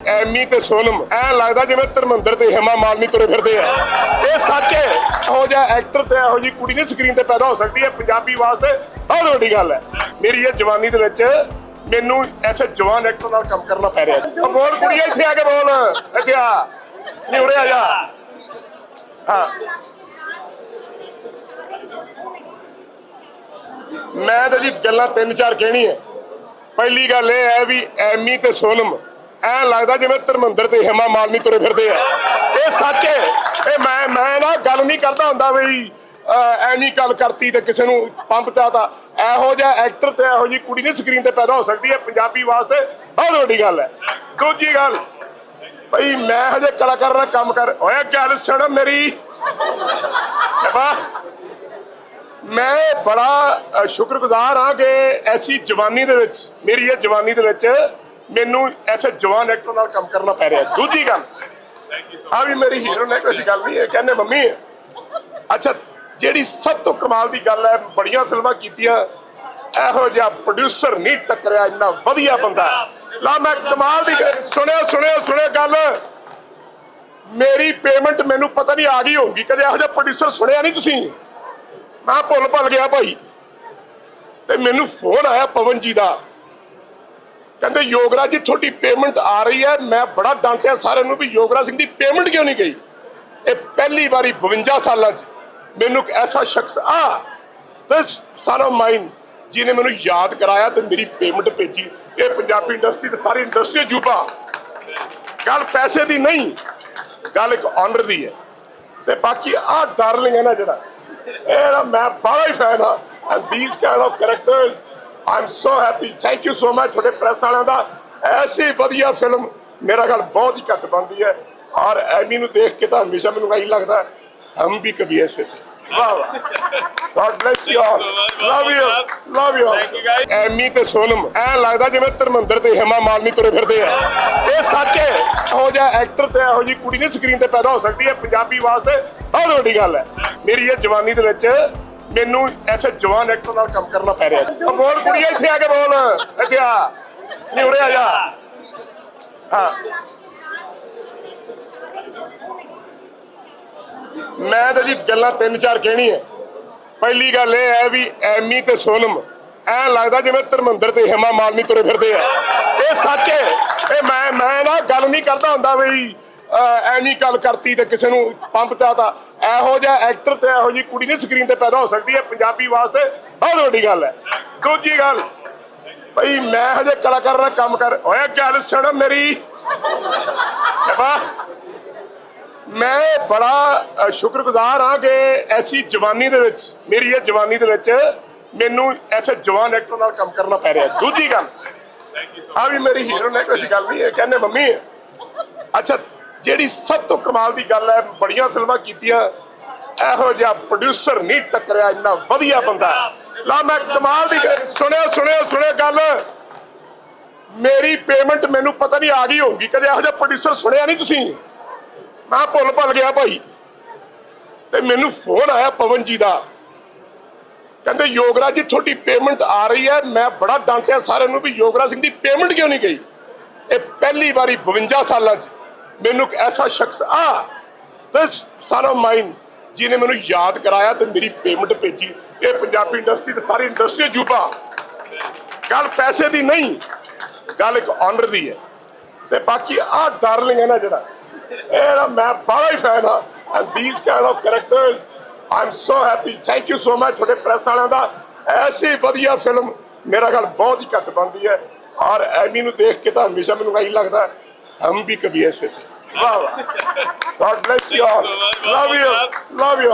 ਐਮੀ ਤੇ ਸੋਨਮ ਐ ਲੱਗਦਾ ਜਿਵੇਂ ਧਰਮਿੰਦਰ ਤੇ ਹਿਮਾ ਮਾਲਨੀ ਤੁਰੇ ਫਿਰਦੇ ਆ। ਇਹ ਸੱਚ ਹੈ, ਇਹੋ ਜਿਹਾ ਐਕਟਰ ਤੇ ਇਹੋ ਜੀ ਕੁੜੀ ਨਹੀਂ ਸਕਰੀਨ ਤੇ ਪੈਦਾ ਹੋ ਸਕਦੀ ਹੈ ਪੰਜਾਬੀ ਵਾਸਤੇ। ਬਹੁਤ ਵੱਡੀ ਗੱਲ ਹੈ। ਮੇਰੀ ਇਹ ਜਵਾਨੀ ਦੇ ਵਿੱਚ ਮੈਨੂੰ ਐਸੇ ਜਵਾਨ ਐਕਟਰ ਨਾਲ ਕੰਮ ਕਰਨਾ ਪੈ ਰਿਹਾ ਹੈ। ਬੋਲ, ਕੁੜੀਏ, ਇੱਥੇ ਆ ਕੇ ਬੋਲ। ਇੱਥੇ ਆ। ਨਹੀਂ, ਉਰੇ ਆ ਜਾ। ਹਾਂ। ਮੈਂ ਤਾਂ ਜੀ ਗੱਲਾਂ ਤਿੰਨ ਚਾਰ ਕਹਿਣੀ ਹੈ ਪਹਿਲੀ ਗੱਲ ਇਹ ਹੈ ਵੀ ਐਮੀ ਤੇ ਸੋਨਮ ਐ ਲੱਗਦਾ ਜਿਵੇਂ ਧਰਮਿੰਦਰ ਤੇ ਹਿਮਾ ਮਾਲਨੀ ਤੁਰੇ ਫਿਰਦੇ ਆ। ਇਹ ਸੱਚ ਹੈ ਇਹ ਮੈਂ ਮੈਂ ਨਾ ਗੱਲ ਨਹੀਂ ਕਰਦਾ ਹੁੰਦਾ ਵੀ ਐਨੀ ਗੱਲ ਕਰਤੀ ਤੇ ਕਿਸੇ ਨੂੰ ਪੰਪ ਚਾਤਾ ਇਹੋ ਜਿਹਾ ਐਕਟਰ ਤੇ ਇਹੋ ਜੀ ਕੁੜੀ ਨਹੀਂ ਸਕਰੀਨ ਤੇ ਪੈਦਾ ਹੋ ਸਕਦੀ ਹੈ ਪੰਜਾਬੀ ਵਾਸਤੇ ਬਹੁਤ ਵੱਡੀ ਗੱਲ ਹੈ ਦੂਜੀ ਗੱਲ, ਭਈ ਮੈਂ ਹਜੇ ਕਲਾਕਾਰ ਨਾਲ ਕੰਮ ਕਰ, ਓਏ ਗੱਲ ਸੁਣ ਮੇਰੀ। ਮੈਂ ਬੜਾ ਸ਼ੁਕਰਗੁਜ਼ਾਰ ਹਾਂ ਕਿ ਐਸੀ ਜਵਾਨੀ ਦੇ ਵਿੱਚ, ਮੇਰੀ ਇਹ ਜਵਾਨੀ ਦੇ ਵਿੱਚ ਮੈਨੂੰ ਐਸੇ ਜਵਾਨ ਐਕਟਰ ਨਾਲ ਕੰਮ ਕਰਨਾ ਪੈ ਰਿਹਾ। ਦੂਜੀ ਗੱਲ ਆ ਵੀ ਮੇਰੀ ਹੀਰੋ ਨੇ, ਕੋਈ ਗੱਲ ਨਹੀਂ ਹੈ ਕਹਿੰਦੇ, ਮੰਮੀ, ਅੱਛਾ, ਜਿਹੜੀ ਸਭ ਤੋਂ ਕਮਾਲ ਦੀ ਗੱਲ ਹੈ, ਬੜੀਆਂ ਫਿਲਮਾਂ ਕੀਤੀਆਂ, ਇਹੋ ਜਿਹਾ ਪ੍ਰੋਡਿਊਸਰ ਨਹੀਂ ਟੱਕਰਿਆ, ਇੰਨਾ ਵਧੀਆ ਬੰਦਾ ਲਾ, ਮੈਂ ਕਮਾਲ ਦੀ ਗੱਲ- ਸੁਣਿਓ ਸੁਣਿਓ ਸੁਣਿਓ ਗੱਲ। ਮੇਰੀ ਪੇਮੈਂਟ ਮੈਨੂੰ ਪਤਾ ਨਹੀਂ ਆ ਗਈ ਹੋਊਗੀ, ਕਦੇ ਇਹੋ ਜਿਹਾ ਪ੍ਰੋਡਿਊਸਰ ਸੁਣਿਆ ਨਹੀਂ ਤੁਸੀਂ? ਮੈਂ ਭੁੱਲ ਭੁੱਲ ਗਿਆ ਭਾਈ। ਤੇ ਮੈਨੂੰ ਫੋਨ ਆਇਆ ਪਵਨ ਜੀ ਦਾ। ਕਹਿੰਦੇ ਯੋਗਰਾਜ ਜੀ, ਤੁਹਾਡੀ ਪੇਮੈਂਟ ਆ ਰਹੀ ਹੈ। ਮੈਂ ਬੜਾ ਡਾਂਟਿਆ ਸਾਰਿਆਂ ਨੂੰ ਵੀ ਯੋਗਰਾਜ ਸਿੰਘ ਦੀ ਪੇਮੈਂਟ ਕਿਉਂ ਨਹੀਂ ਗਈ? ਇਹ ਪਹਿਲੀ ਵਾਰੀ 52 ਸਾਲਾਂ 'ਚ ਮੈਨੂੰ ਇੱਕ ਐਸਾ ਸ਼ਖਸ ਆ ਦਿਸ ਸਨ ਆਫ ਮਾਈਨ ਜਿਹਨੇ ਮੈਨੂੰ ਯਾਦ ਕਰਾਇਆ ਤੇ ਮੇਰੀ ਪੇਮੈਂਟ ਭੇਜੀ। ਇਹ ਪੰਜਾਬੀ ਇੰਡਸਟਰੀ ਤੇ ਸਾਰੀ ਇੰਡਸਟਰੀ ਜੂਬਾ। ਗੱਲ ਪੈਸੇ ਦੀ ਨਹੀਂ, ਗੱਲ ਇੱਕ ਆਨਰ ਦੀ ਹੈ। ਤੇ ਬਾਕੀ ਆ ਡਾਰਲਿੰਗ ਹੈ ਨਾ ਜਿਹੜਾ, ਇਹਦਾ ਮੈਂ ਬੜਾ ਹੀ ਫੈਨ ਹਾਂ। And this kind of characters am so happy thank you so much ਤੁਹਾਡੇ ਪ੍ਰੈਸ ਵਾਲਿਆਂ ਦਾ ਐਸੀ ਵਧੀਆ ਫਿਲਮ ਮੇਰਾ ਗੱਲ ਬਹੁਤ ਹੀ ਘੱਟ ਬਣਦੀ ਹੈ। ਔਰ ਐਮੀ ਨੂੰ ਦੇਖ ਕੇ ਤਾਂ ਹਮੇਸ਼ਾ ਮੈਨੂੰ ਐਂ ਲੱਗਦਾ ਹਮ ਵੀ ਕਭੀ ਐਸੇ ਥੇ। ਵਾਹ ਵਾਹ। God bless you all love you love you all Ammy ਤੇ ਸੋਨਮ ਐ ਲੱਗਦਾ ਜਿਵੇਂ ਧਰਮੰਦਰ ਤੇ ਹਿਮਾ ਮਾਲਨੀ ਤੁਰੇ ਫਿਰਦੇ ਆ। ਇਹ ਸੱਚ ਹੈ ਹੋ ਜਾ ਐਕਟਰ ਤੇ ਇਹੋ ਜੀ ਕੁੜੀ ਨੇ ਸਕਰੀਨ ਤੇ ਪੈਦਾ ਹੋ ਸਕਦੀ ਹੈ। ਪੰਜਾਬੀ ਵਾਸਤੇ ਬਹੁਤ ਵੱਡੀ ਗੱਲ ਹੈ। ਮੇਰੀ ਇਹ ਜਵਾਨੀ ਦੇ ਵਿੱਚ ਮੈਨੂੰ ਐਸੇ ਜਵਾਨ ਐਕਟਰ ਨਾਲ ਕੰਮ ਕਰਨਾ ਪੈ ਰਿਹਾ। ਹੈ ਬੋਲ ਕੁੜੀਏ, ਇੱਥੇ ਆ ਕੇ ਬੋਲ। ਇੱਥੇ ਆ। ਨਹੀਂ, ਉਰੇ ਆ ਜਾ। ਹਾਂ। ਮੈਂ ਤਾਂ ਜੀ ਗੱਲਾਂ ਤਿੰਨ ਚਾਰ ਕਹਿਣੀ ਹੈ ਪਹਿਲੀ ਗੱਲ ਇਹ ਹੈ ਵੀ ਐਮੀ ਤੇ ਸੋਨਮ, ਐ ਲੱਗਦਾ ਜਿਵੇਂ ਧਰਮਿੰਦਰ ਤੇ ਹਿਮਾ ਮਾਲਨੀ ਤੁਰੇ ਫਿਰਦੇ ਆ। ਇਹ ਸੱਚ ਹੈ। ਇਹ ਮੈਂ ਮੈਂ ਨਾ ਗੱਲ ਨਹੀਂ ਕਰਦਾ ਹੁੰਦਾ ਵੀ ਐਨੀ ਗੱਲ ਕਰਤੀ ਤੇ ਕਿਸੇ ਨੂੰ ਪੰਪ ਚਾਤਾ ਇਹੋ ਜਿਹਾ ਐਕਟਰ ਤੇ ਇਹੋ ਜੀ ਕੁੜੀ ਨਹੀਂ ਸਕਰੀਨ ਤੇ ਪੈਦਾ ਹੋ ਸਕਦੀ ਹੈ ਪੰਜਾਬੀ ਵਾਸਤੇ ਬਹੁਤ ਵੱਡੀ ਗੱਲ ਹੈ। ਦੂਜੀ ਗੱਲ ਭਈ ਮੈਂ ਹਜੇ ਕਲਾਕਾਰ ਨਾਲ ਕੰਮ ਕਰ ਓਏ ਗੱਲ ਸੁਣ ਮੇਰੀ। ਮੈਂ ਬੜਾ ਸ਼ੁਕਰਗੁਜ਼ਾਰ ਹਾਂ ਕਿ ਐਸੀ ਜਵਾਨੀ ਦੇ ਵਿੱਚ ਮੇਰੀ ਇਹ ਜਵਾਨੀ ਦੇ ਵਿੱਚ ਮੈਨੂੰ ਐਸੇ ਜਵਾਨ ਐਕਟਰ ਨਾਲ ਕੰਮ ਕਰਨਾ ਪੈ ਰਿਹਾ ਦੂਜੀ ਗੱਲ ਆ ਵੀ ਮੇਰੀ ਹੀਰੋ ਨੇ ਕੋਈ ਗੱਲ ਨਹੀਂ ਹੈ ਕਹਿੰਦੇ ਮੰਮੀ ਅੱਛਾ ਜਿਹੜੀ ਸਭ ਤੋਂ ਕਮਾਲ ਦੀ ਗੱਲ ਹੈ, ਬੜੀਆਂ ਫਿਲਮਾਂ ਕੀਤੀਆਂ। ਇਹੋ ਜਿਹਾ ਪ੍ਰੋਡਿਊਸਰ ਨਹੀਂ ਟੱਕਰਿਆ, ਇੰਨਾ ਵਧੀਆ ਬੰਦਾ ਲਾ ਮੈਂ ਕਮਾਲ ਦੀ ਗੱਲ- ਸੁਣਿਓ ਸੁਣਿਓ ਸੁਣਿਓ ਗੱਲ। ਮੇਰੀ ਪੇਮੈਂਟ ਮੈਨੂੰ ਪਤਾ ਨਹੀਂ ਆ ਗਈ ਹੋਊਗੀ। ਕਦੇ ਇਹੋ ਜਿਹਾ ਪ੍ਰੋਡਿਊਸਰ ਸੁਣਿਆ ਨਹੀਂ ਤੁਸੀਂ? ਮੈਂ ਭੁੱਲ ਭੁੱਲ ਗਿਆ ਭਾਈ। ਤੇ ਮੈਨੂੰ ਫੋਨ ਆਇਆ ਪਵਨ ਜੀ ਦਾ। ਕਹਿੰਦੇ, ਯੋਗਰਾਜ ਜੀ, ਤੁਹਾਡੀ ਪੇਮੈਂਟ ਆ ਰਹੀ ਹੈ। ਮੈਂ ਬੜਾ ਡਾਂਟਿਆ ਸਾਰਿਆਂ ਨੂੰ ਵੀ ਯੋਗਰਾਜ ਸਿੰਘ ਦੀ ਪੇਮੈਂਟ ਕਿਉਂ ਨਹੀਂ ਗਈ? ਇਹ ਪਹਿਲੀ ਵਾਰੀ 52 ਸਾਲਾਂ 'ਚ। ਮੈਨੂੰ ਐਸਾ ਸ਼ਖਸ, ਆ ਦਿਸ ਸਨ ਆਫ ਜਿਹਨੇ ਮੈਨੂੰ ਯਾਦ ਕਰਾਇਆ ਤੇ ਮੇਰੀ ਪੇਮੈਂਟ ਭੇਜੀ। ਇਹ ਪੰਜਾਬੀ ਇੰਡਸਟਰੀ ਤੇ ਸਾਰੀ ਇੰਡਸਟਰੀ ਜੂਬਾ। ਗੱਲ ਪੈਸੇ ਦੀ ਨਹੀਂ, ਗੱਲ ਇੱਕ ਆਨਰ ਦੀ ਹੈ। ਤੇ ਬਾਕੀ ਆ ਡਾਰਲਿੰਗ ਹੈ ਨਾ ਜਿਹੜਾ, ਇਹਦਾ ਮੈਂ ਬੜਾ ਹੀ ਫੈਨ ਹਾਂ। And this kind of characters I am so happy thank you so much ਤੁਹਾਡੇ ਪ੍ਰੈਸ ਵਾਲਿਆਂ ਦਾ। ਐਸੀ ਵਧੀਆ ਫਿਲਮ ਮੇਰਾ ਗੱਲ ਬਹੁਤ ਹੀ ਘੱਟ ਬਣਦੀ ਹੈ। ਔਰ ਐਮੀ ਨੂੰ ਦੇਖ ਕੇ ਤਾਂ ਹਮੇਸ਼ਾ ਮੈਨੂੰ ਇਹੀ ਲੱਗਦਾ हम भी कभी ऐसे थे वाह वाह God bless you all love you love you